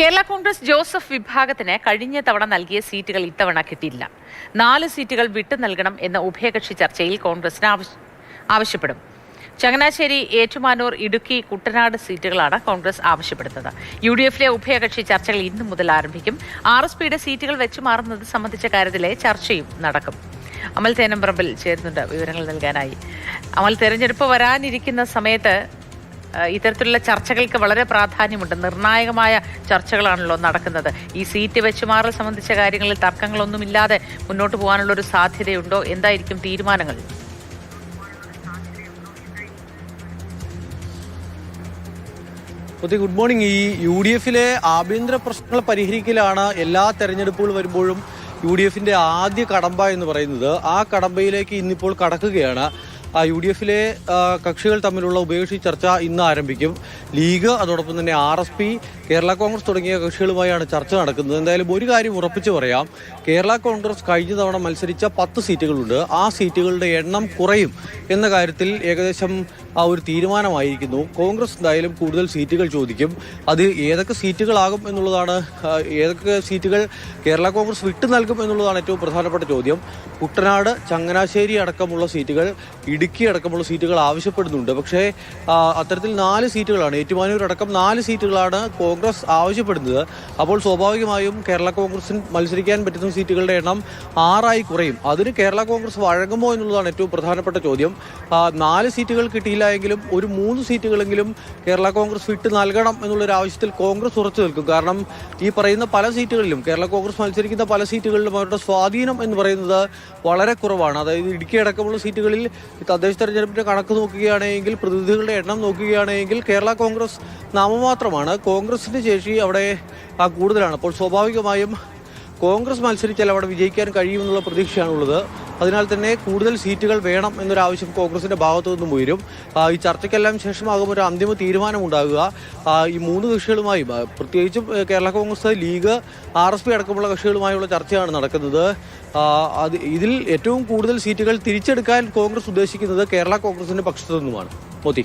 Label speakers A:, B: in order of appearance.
A: Kerala Congress Joseph വിഭാഗത്തിന് കഴിഞ്ഞ തവണ നൽകിയ സീറ്റുകൾ ഇത്തവണ കിട്ടിയില്ല നാല് സീറ്റുകൾ വിട്ടു നൽകണം എന്ന ഉഭയകക്ഷി ചർച്ചയിൽ കോൺഗ്രസിന് ആവശ്യപ്പെടും. ചങ്ങനാശ്ശേരി ഏറ്റുമാനൂർ ഇടുക്കി കുട്ടനാട് സീറ്റുകളാണ് കോൺഗ്രസ് ആവശ്യപ്പെടുന്നത്. യു ഡി എഫിലെ ഉഭയകക്ഷി ചർച്ചകൾ ഇന്നു മുതൽ ആരംഭിക്കും. ആർ എസ് പിയുടെ സീറ്റുകൾ വെച്ചു മാറുന്നത് സംബന്ധിച്ച കാര്യത്തിലെ ചർച്ചയും നടക്കും. അമൽ തേനമ്പറമ്പിൽ ചേരുന്നുണ്ട് വിവരങ്ങൾ നൽകാനായി. അമൽ തെരഞ്ഞെടുപ്പ് വരാനിരിക്കുന്ന സമയത്ത് ഇത്തരത്തിലുള്ള ചർച്ചകൾക്ക് വളരെ പ്രാധാന്യമുണ്ട്. നിർണായകമായ ചർച്ചകളാണല്ലോ നടക്കുന്നത്. ഈ സീറ്റ് വെച്ചുമാറൽ സംബന്ധിച്ച കാര്യങ്ങളിൽ തർക്കങ്ങളൊന്നുമില്ലാതെ മുന്നോട്ട് പോകാനുള്ള ഒരു സാധ്യതയുണ്ടോ? എന്തായിരിക്കും തീരുമാനങ്ങൾ?
B: Good morning. ഈ യു ഡി എഫിലെ ആഭ്യന്തര പ്രശ്നങ്ങൾ പരിഹരിക്കലാണ് എല്ലാ തെരഞ്ഞെടുപ്പുകൾ വരുമ്പോഴും യു ഡി എഫിന്റെ ആദ്യ കടമ്പ എന്ന് പറയുന്നത്. ആ കടമ്പയിലേക്ക് ഇന്നിപ്പോൾ കടക്കുകയാണ്. യു ഡി എഫിലെ കക്ഷികൾ തമ്മിലുള്ള ഉഭയകക്ഷി ചർച്ച ഇന്ന് ആരംഭിക്കും. ലീഗ് അതോടൊപ്പം തന്നെ R S P Kerala Congress തുടങ്ങിയ കക്ഷികളുമായാണ് ചർച്ച നടക്കുന്നത്. എന്തായാലും ഒരു കാര്യം ഉറപ്പിച്ചു പറയാം. കേരള കോൺഗ്രസ് കഴിഞ്ഞ തവണ മത്സരിച്ച പത്ത് സീറ്റുകളുണ്ട്. ആ സീറ്റുകളുടെ എണ്ണം കുറയും എന്ന കാര്യത്തിൽ ഏകദേശം ആ ഒരു തീരുമാനമായിരിക്കുന്നു. കോൺഗ്രസ് എന്തായാലും കൂടുതൽ സീറ്റുകൾ ചോദിക്കും. അത് ഏതൊക്കെ സീറ്റുകളാകും എന്നുള്ളതാണ് ഏതൊക്കെ സീറ്റുകൾ കേരള കോൺഗ്രസ് വിട്ടു നൽകും എന്നുള്ളതാണ് ഏറ്റവും പ്രധാനപ്പെട്ട ചോദ്യം. കുട്ടനാട് ചങ്ങനാശ്ശേരി അടക്കമുള്ള സീറ്റുകൾ ഇടുക്കി അടക്കമുള്ള സീറ്റുകൾ ആവശ്യപ്പെടുന്നുണ്ട്. പക്ഷേ അത്തരത്തിൽ നാല് സീറ്റുകളാണ് ഏറ്റുമാനൂർ അടക്കം നാല് സീറ്റുകളാണ് കോൺഗ്രസ് ആവശ്യപ്പെടുന്നത്. അപ്പോൾ സ്വാഭാവികമായും കേരള കോൺഗ്രസിന് മത്സരിക്കാൻ പറ്റുന്ന സീറ്റുകളുടെ എണ്ണം ആറായി കുറയും. അതിന് കേരള കോൺഗ്രസ് വഴങ്ങുമോ എന്നുള്ളതാണ് ഏറ്റവും പ്രധാനപ്പെട്ട ചോദ്യം. നാല് സീറ്റുകൾ കിട്ടിയില്ല എങ്കിലും ഒരു മൂന്ന് സീറ്റുകളെങ്കിലും കേരള കോൺഗ്രസ് വിട്ട് നൽകണം എന്നുള്ളൊരു ആവശ്യത്തിൽ കോൺഗ്രസ് ഉറച്ചു നിൽക്കും. കാരണം ഈ പറയുന്ന പല സീറ്റുകളിലും കേരള കോൺഗ്രസ് മത്സരിക്കുന്ന പല സീറ്റുകളിലും അവരുടെ സ്വാധീനം എന്ന് പറയുന്നത് വളരെ കുറവാണ്. അതായത് ഇടുക്കി അടക്കമുള്ള സീറ്റുകളിൽ തദ്ദേശ തെരഞ്ഞെടുപ്പിന്റെ കണക്ക് നോക്കുകയാണെങ്കിൽ പ്രതിനിധികളുടെ എണ്ണം നോക്കുകയാണെങ്കിൽ കേരള കോൺഗ്രസ് നാമമാത്രമാണ്. കോൺഗ്രസിന്റെ ശേഷി അവിടെ കൂടുതലാണ്. അപ്പോൾ സ്വാഭാവികമായും കോൺഗ്രസ് മത്സരിച്ചാൽ അവിടെ വിജയിക്കാൻ കഴിയുമെന്നുള്ള പ്രതീക്ഷയാണുള്ളത്. അതിനാൽ തന്നെ കൂടുതൽ സീറ്റുകൾ വേണം എന്നൊരു ആവശ്യം കോൺഗ്രസിന്റെ ഭാഗത്തു നിന്നും ഉയരും. ഈ ചർച്ചയ്ക്കെല്ലാം ശേഷമാകും ഒരു അന്തിമ തീരുമാനമുണ്ടാകുക. ഈ മൂന്ന് കക്ഷികളുമായും പ്രത്യേകിച്ചും Kerala Congress League R S P അടക്കമുള്ള കക്ഷികളുമായുള്ള ചർച്ചയാണ് നടക്കുന്നത്. അത് ഇതിൽ ഏറ്റവും കൂടുതൽ സീറ്റുകൾ തിരിച്ചെടുക്കാൻ കോൺഗ്രസ് ഉദ്ദേശിക്കുന്നത് കേരള കോൺഗ്രസിന്റെ പക്ഷത്തു നിന്നുമാണ്. മോദി.